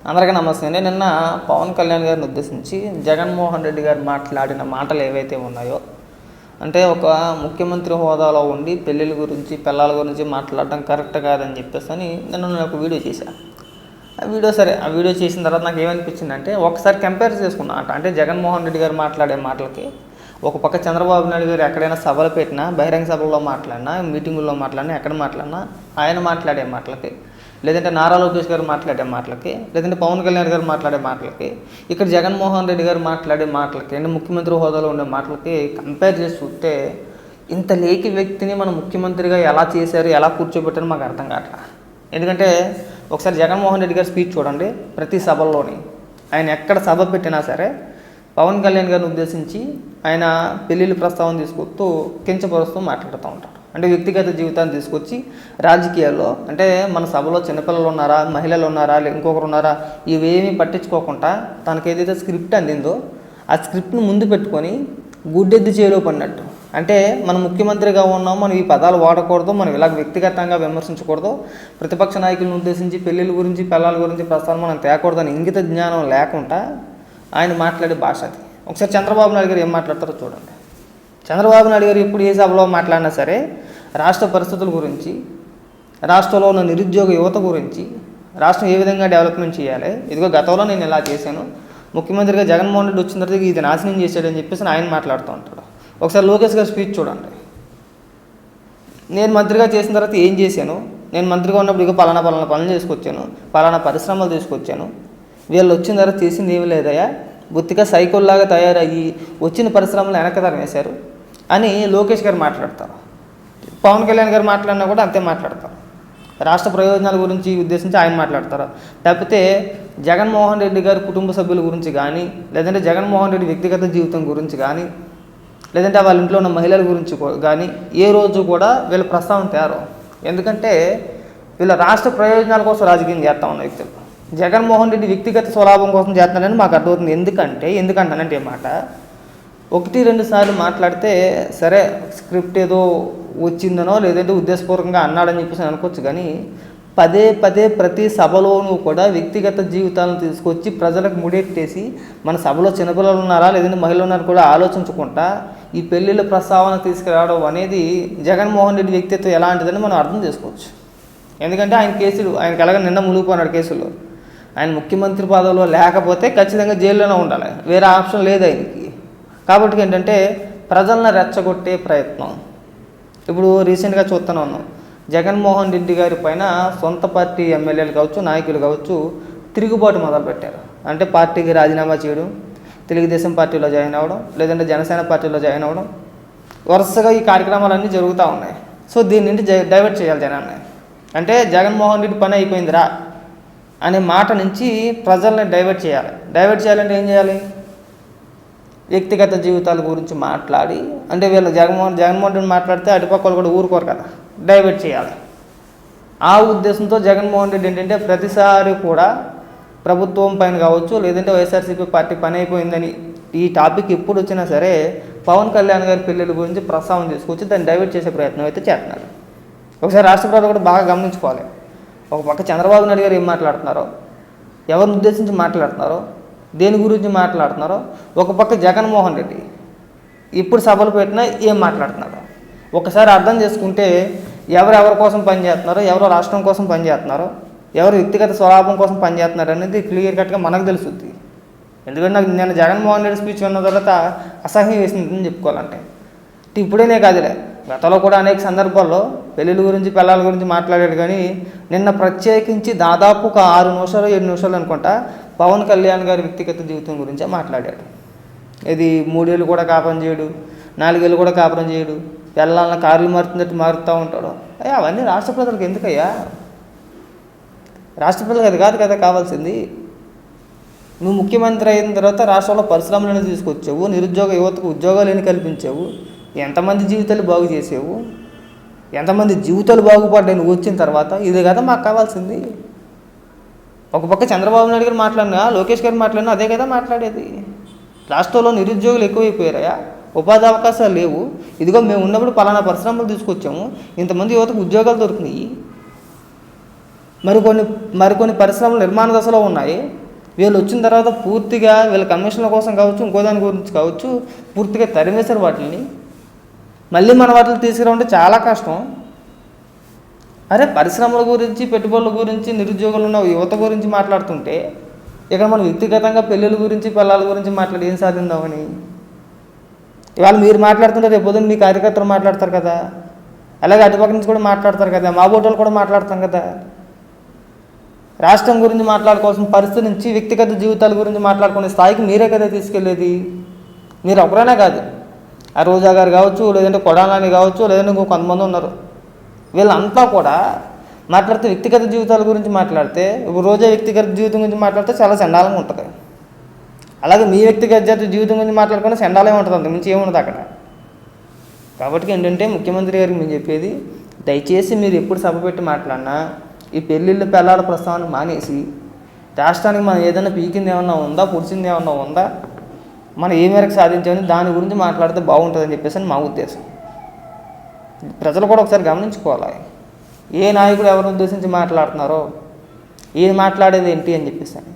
అందరికీ నమస్తే నిన్న పవన్ కళ్యాణ్ గారిని ఉద్దేశించి జగన్మోహన్ రెడ్డి గారు మాట్లాడిన మాటలు ఏవైతే ఉన్నాయో అంటే ఒక ముఖ్యమంత్రి హోదాలో ఉండి పెళ్ళిళ్ళ గురించి పిల్లల గురించి మాట్లాడడం కరెక్ట్ కాదని చెప్పేసి అని నిన్న నేను ఒక వీడియో చేశాను ఆ వీడియో సరే ఆ వీడియో చేసిన తర్వాత నాకు ఏమనిపించింది అంటే ఒకసారి కంపేర్ చేసుకున్నా అంట. అంటే జగన్మోహన్ రెడ్డి గారు మాట్లాడే మాటలకి ఒక పక్క చంద్రబాబు నాయుడు గారు ఎక్కడైనా సభలు పెట్టినా బహిరంగ సభల్లో మాట్లాడినా మీటింగుల్లో మాట్లాడినా ఎక్కడ మాట్లాడినా ఆయన మాట్లాడే మాటలకి లేదంటే నారా లోకేష్ గారు మాట్లాడే మాటలకి లేదంటే పవన్ కళ్యాణ్ గారు మాట్లాడే మాటలకి ఇక్కడ జగన్మోహన్ రెడ్డి గారు మాట్లాడే మాటలకి అంటే ముఖ్యమంత్రి హోదాలో ఉండే మాటలకి కంపేర్ చేసి చూస్తే ఇంత లేకి వ్యక్తిని మనం ముఖ్యమంత్రిగా ఎలా చేశారు ఎలా కూర్చోబెట్టారు మాకు అర్థం కావట్లా. ఎందుకంటే ఒకసారి జగన్మోహన్ రెడ్డి గారి స్పీచ్ చూడండి ప్రతి సభల్లోని. ఆయన ఎక్కడ సభ పెట్టినా సరే పవన్ కళ్యాణ్ గారిని ఉద్దేశించి ఆయన పెళ్ళిళ్ళ ప్రస్తావన తీసుకొస్తూ కించపరుస్తూ మాట్లాడుతూ ఉంటారు. అంటే వ్యక్తిగత జీవితాన్ని తీసుకొచ్చి రాజకీయాల్లో అంటే మన సభలో చిన్నపిల్లలు ఉన్నారా మహిళలు ఉన్నారా ఇంకొకరు ఉన్నారా ఇవేమీ పట్టించుకోకుండా తనకు ఏదైతే స్క్రిప్ట్ అందిందో ఆ స్క్రిప్ట్ను ముందు పెట్టుకొని గుడ్డెద్దు చేలో పడినట్టు. అంటే మనం ముఖ్యమంత్రిగా ఉన్నాం మనం ఈ పదాలు వాడకూడదు మనం ఇలా వ్యక్తిగతంగా విమర్శించకూడదు. ప్రతిపక్ష నాయకులను ఉద్దేశించి పెళ్ళిళ్ళ గురించి పిల్లల గురించి ప్రస్తావన మనం తేకూడదని ఇంగిత జ్ఞానం లేకుండా ఆయన మాట్లాడే భాష అది. ఒకసారి చంద్రబాబు నాయుడు గారు ఏం మాట్లాడతారో చూడండి. చంద్రబాబు నాయుడు గారు ఎప్పుడు ఏ సభలో మాట్లాడినా సరే రాష్ట్ర పరిస్థితుల గురించి రాష్ట్రంలో ఉన్న నిరుద్యోగ యువత గురించి రాష్ట్రం ఏ విధంగా డెవలప్మెంట్ చేయాలి ఇదిగో గతంలో నేను ఇలా చేశాను ముఖ్యమంత్రిగా జగన్మోహన్ రెడ్డి వచ్చిన తర్వాత ఇది నాశనం చేశాడని చెప్పేసి ఆయన మాట్లాడుతూ ఉంటాడు. ఒకసారి లోకేష్ గారి స్పీచ్ చూడండి. నేను మంత్రిగా చేసిన తర్వాత ఏం చేశాను? నేను మంత్రిగా ఉన్నప్పుడు ఇక పలానా పలానా పనులు చేసుకొచ్చాను పలానా పరిశ్రమలు తీసుకొచ్చాను వీళ్ళు వచ్చిన తర్వాత చేసింది ఏమి లేదయ్యా? బుత్తిగా సైకోల్లాగా తయారయ్యి వచ్చిన పరిశ్రమలు వెనక వేశారు అని లోకేష్ గారు మాట్లాడతారు. పవన్ కళ్యాణ్ గారు మాట్లాడినా కూడా అంతే మాట్లాడతారు. రాష్ట్ర ప్రయోజనాల గురించి ఉద్దేశించి ఆయన మాట్లాడతారు. లేకపోతే జగన్మోహన్ రెడ్డి గారి కుటుంబ సభ్యుల గురించి కానీ లేదంటే జగన్మోహన్ రెడ్డి వ్యక్తిగత జీవితం గురించి కానీ లేదంటే వాళ్ళ ఇంట్లో ఉన్న మహిళల గురించి కానీ ఏ రోజు కూడా వీళ్ళ ప్రస్తావన తేరు ఎందుకంటే వీళ్ళ రాష్ట్ర ప్రయోజనాల కోసం రాజకీయం చేస్తా ఉన్న వ్యక్తులు. జగన్మోహన్ రెడ్డి వ్యక్తిగత స్వలాభం కోసం చేస్తున్నాడని మాకు అర్థమవుతుంది. ఎందుకంటే ఎందుకంటానంటే మాట ఒకటి రెండు సార్లు మాట్లాడితే సరే స్క్రిప్ట్ ఏదో వచ్చిందనో లేదంటే ఉద్దేశపూర్వకంగా అన్నాడని చెప్పేసి అనుకోవచ్చు కానీ పదే పదే ప్రతి సభలోనూ కూడా వ్యక్తిగత జీవితాలను తీసుకొచ్చి ప్రజలకు ముడెట్టేసి మన సభలో చిన్నపిల్లలు ఉన్నారా లేదంటే మహిళలు ఉన్నారా కూడా ఆలోచించకుండా ఈ పెళ్ళిళ్ళ ప్రస్తావన తీసుకురావడం అనేది జగన్మోహన్ రెడ్డి వ్యక్తిత్వం ఎలాంటిదని మనం అర్థం చేసుకోవచ్చు. ఎందుకంటే ఆయన కేసులు ఆయనకి ఎలాగ నిన్న మునిగిపోయినాడు కేసులు ఆయన ముఖ్యమంత్రి పదవిలో లేకపోతే ఖచ్చితంగా జైల్లోనే ఉండాలి. వేరే ఆప్షన్ లేదు ఆయనకి. కాబట్టి ఏంటంటే ప్రజలను రెచ్చగొట్టే ప్రయత్నం. ఇప్పుడు రీసెంట్గా చూస్తూనే ఉన్నాం. జగన్మోహన్ రెడ్డి గారి పైన సొంత పార్టీ ఎమ్మెల్యేలు కావచ్చు నాయకులు కావచ్చు తిరుగుబాటు మొదలుపెట్టారు. అంటే పార్టీకి రాజీనామా చేయడం తెలుగుదేశం పార్టీలో జాయిన్ అవ్వడం లేదంటే జనసేన పార్టీలో జాయిన్ అవ్వడం వరుసగా ఈ కార్యక్రమాలన్నీ జరుగుతూ ఉన్నాయి. సో దీని నుండి డైవర్ట్ చేయాలి జనాన్ని. అంటే జగన్మోహన్ రెడ్డి పని అయిపోయిందిరా అనే మాట నుంచి ప్రజల్ని డైవర్ట్ చేయాలి. డైవర్ట్ చేయాలంటే ఏం చేయాలి? వ్యక్తిగత జీవితాల గురించి మాట్లాడి అంటే వీళ్ళు జగన్మోహన్ జగన్మోహన్ రెడ్డి మాట్లాడితే అటుపక్కలు కూడా ఊరుకోరు కదా డైవర్ట్ చేయాలి. ఆ ఉద్దేశంతో జగన్మోహన్ రెడ్డి ఏంటంటే ప్రతిసారి కూడా ప్రభుత్వం పైన కావచ్చు లేదంటే వైఎస్ఆర్సీపీ పార్టీ పని అయిపోయిందని ఈ టాపిక్ ఎప్పుడు వచ్చినా సరే పవన్ కళ్యాణ్ గారి పిల్లల గురించి ప్రస్తావన తీసుకొచ్చి దాన్ని డైవర్ట్ చేసే ప్రయత్నం అయితే చేస్తున్నారు. ఒకసారి రాష్ట్ర ప్రజలు కూడా బాగా గమనించుకోవాలి. ఒక పక్క చంద్రబాబు నాయుడు గారు ఏం మాట్లాడుతున్నారో ఎవరిని ఉద్దేశించి మాట్లాడుతున్నారో దేని గురించి మాట్లాడుతున్నారో? ఒక పక్క జగన్మోహన్ రెడ్డి. ఇప్పుడు సభలు పెట్టినా ఏం మాట్లాడుతున్నారు? ఒకసారి అర్థం చేసుకుంటే ఎవరు ఎవరి కోసం పనిచేస్తున్నారో ఎవరు రాష్ట్రం కోసం పనిచేస్తున్నారో ఎవరు వ్యక్తిగత స్వలాభం కోసం పనిచేస్తున్నారు అనేది క్లియర్ కట్గా మనకు తెలుస్తుంది ఎందుకంటే నాకు నేను జగన్మోహన్ రెడ్డి స్పీచ్ విన్న తర్వాత అసహ్యం వేసిందని చెప్పుకోవాలంటే. ఇప్పుడేనే కాదులే. గతంలో కూడా అనేక సందర్భాల్లో పెళ్ళిళ్ళ గురించి పిల్లల గురించి మాట్లాడాడు కానీ నిన్న ప్రత్యేకించి దాదాపు ఒక ఆరు నిమిషాలు ఏడు నిమిషాలు అనుకుంటా పవన్ కళ్యాణ్ గారి వ్యక్తిగత జీవితం గురించే మాట్లాడాడు. ఇది మూడేళ్ళు కూడా కాపురం చేయడు నాలుగేళ్ళు కూడా కాపురం చేయడు పిల్లల్ని కార్లు మారుతున్నట్టు మారుతూ ఉంటాడు. అయ్యా అవన్నీ రాష్ట్ర ప్రజలకు ఎందుకయ్యా? రాష్ట్ర ప్రజలకు అది కాదు కదా కావాల్సింది. నువ్వు ముఖ్యమంత్రి అయిన తర్వాత రాష్ట్రంలో పరిశ్రమలను తీసుకొచ్చావు నిరుద్యోగ యువతకు ఉద్యోగాలు కల్పించావు ఎంతమంది జీవితాలు బాగు చేసావు ఎంతమంది జీవితాలు బాగుపడ్డాయి నువ్వు వచ్చిన తర్వాత ఇది కదా మాకు కావాల్సింది. ఒక పక్క చంద్రబాబు నాయుడు గారు మాట్లాడినా లోకేష్ గారు మాట్లాడినా అదే కదా మాట్లాడేది. రాష్ట్రంలో నిరుద్యోగులు ఎక్కువైపోయారయా ఉపాధి అవకాశాలు లేవు. ఇదిగో మేము ఉన్నప్పుడు పలానా పరిశ్రమలు తీసుకొచ్చాము. ఇంతమంది యువతకు ఉద్యోగాలు దొరికినాయి. మరికొన్ని మరికొన్ని పరిశ్రమలు నిర్మాణ దశలో ఉన్నాయి. వీళ్ళు వచ్చిన తర్వాత పూర్తిగా వీళ్ళ కమిషన్ల కోసం కావచ్చు ఇంకో దాని గురించి కావచ్చు పూర్తిగా తరిమేశారు వాటిని మళ్ళీ మన వాటిని తీసుకురావంటే చాలా కష్టం. అరే పరిశ్రమల గురించి పెట్టుబడుల గురించి నిరుద్యోగులు ఉన్న యువత గురించి మాట్లాడుతుంటే ఇక్కడ మనం వ్యక్తిగతంగా పెళ్ళిళ్ళ గురించి పిల్లల గురించి మాట్లాడి ఏం సాధిందామని ఇవాళ మీరు మాట్లాడుతుంటే రేపు పొద్దున్న మీ కార్యకర్తలు మాట్లాడతారు కదా. అలాగే అటుపక్క నుంచి కూడా మాట్లాడతారు కదా. మా ఓటర్లు కూడా మాట్లాడతాం కదా. రాష్ట్రం గురించి మాట్లాడుకోవాల్సిన పరిస్థితి నుంచి వ్యక్తిగత జీవితాల గురించి మాట్లాడుకునే స్థాయికి మీరే కదా తీసుకెళ్ళేది. మీరు ఒకరైనా కాదు. ఆ రోజా గారు కావచ్చు లేదంటే కొడాలని కావచ్చు లేదంటే ఇంకో కొంతమంది ఉన్నారు. వీళ్ళంతా కూడా మాట్లాడితే వ్యక్తిగత జీవితాల గురించి మాట్లాడితే ఒక రోజా వ్యక్తిగత జీవితం గురించి మాట్లాడితే చాలా చండాలంగా ఉంటుంది. అలాగే మీ వ్యక్తిగత జీవితం గురించి మాట్లాడుకునే చండాలే ఉంటుంది అంత మించి ఏముండదు అక్కడ. కాబట్టి ఏంటంటే ముఖ్యమంత్రి గారికి మేము చెప్పేది దయచేసి మీరు ఎప్పుడు సభ పెట్టి మాట్లాడినా ఈ పెళ్ళిళ్ళు పెళ్ళాడ ప్రస్తావన మానేసి రాష్ట్రానికి మనం ఏదైనా పీకింది ఏమన్నా ఉందా పుడిచింది ఏమన్నా ఉందా మనం ఏ మేరకు సాధించామని దాని గురించి మాట్లాడితే బాగుంటుందని చెప్పేసి అని మా ఉద్దేశం. ప్రజలు కూడా ఒకసారి గమనించుకోవాలి. ఏ నాయకుడు ఎవరిని ఉద్దేశించి మాట్లాడుతున్నారో ఏది మాట్లాడేది ఏంటి అని చెప్పేసి అని.